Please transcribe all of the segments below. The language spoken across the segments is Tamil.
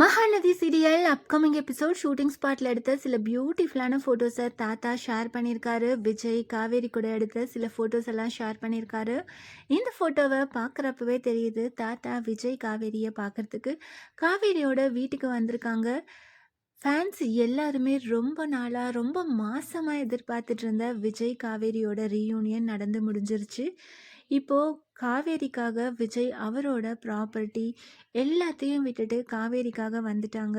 Mahanadhi serial upcoming episode shooting ஸ்பாட்டில் எடுத்த சில பியூட்டிஃபுல்லான ஃபோட்டோஸை தாத்தா ஷேர் பண்ணியிருக்காரு விஜய் காவேரி கூட எடுத்த சில ஃபோட்டோஸ் எல்லாம் ஷேர் பண்ணியிருக்காரு இந்த ஃபோட்டோவை பார்க்குறப்பவே தெரியுது தாத்தா விஜய் காவேரியை பார்க்குறதுக்கு. காவேரியோட வீட்டுக்கு வந்திருக்காங்க. ஃபேன்ஸ் எல்லாருமே ரொம்ப நாளாக ரொம்ப மாசமாக எதிர்பார்த்துட்டு இருந்த விஜய் காவேரியோட ரீயூனியன் நடந்து முடிஞ்சிருச்சு. இப்போது காவேரிக்காக விஜய் அவரோட ப்ராப்பர்ட்டி எல்லாத்தையும் விட்டுட்டு காவேரிக்காக வந்துட்டாங்க.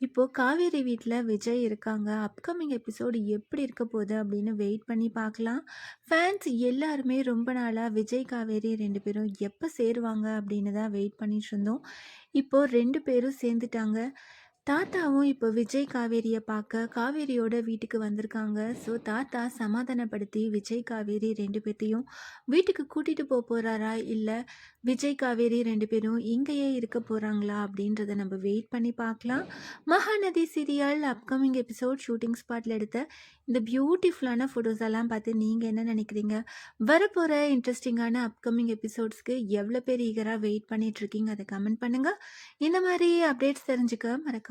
இப்போது காவேரி வீட்டில் விஜய் இருக்காங்க. அப்கமிங் எபிசோடு எப்படி இருக்க போகுது அப்படின்னு வெயிட் பண்ணி பார்க்கலாம். ஃபேன்ஸ் எல்லாருமே ரொம்ப நாளாக விஜய் காவேரி ரெண்டு பேரும் எப்போ சேருவாங்க அப்படின்னு தான் வெயிட் பண்ணிட்டு இருந்தோம். இப்போது ரெண்டு பேரும் சேர்ந்துட்டாங்க. தாத்தாவும் இப்போ விஜய் காவேரியை பார்க்க காவேரியோட வீட்டுக்கு வந்திருக்காங்க. ஸோ தாத்தா சமாதானப்படுத்தி விஜய் காவேரி ரெண்டு பேர்த்தையும் வீட்டுக்கு கூட்டிகிட்டு போக போகிறாரா இல்லை விஜய் காவேரி ரெண்டு பேரும் இங்கேயே இருக்க போகிறாங்களா அப்படின்றத நம்ம வெயிட் பண்ணி பார்க்கலாம். Mahanadhi serial upcoming episode shooting ஸ்பாட்டில் எடுத்த இந்த பியூட்டிஃபுல்லான ஃபோட்டோஸ் எல்லாம் பார்த்து நீங்கள் என்ன நினைக்கிறீங்க? வரப்போகிற இன்ட்ரெஸ்டிங்கான அப்கமிங் எபிசோட்ஸ்க்கு எவ்வளோ பேர் ஈகராக வெயிட் பண்ணிகிட்ருக்கீங்க அதை கமெண்ட் பண்ணுங்கள் இந்த மாதிரி அப்டேட்ஸ் தெரிஞ்சுக்க மறக்காம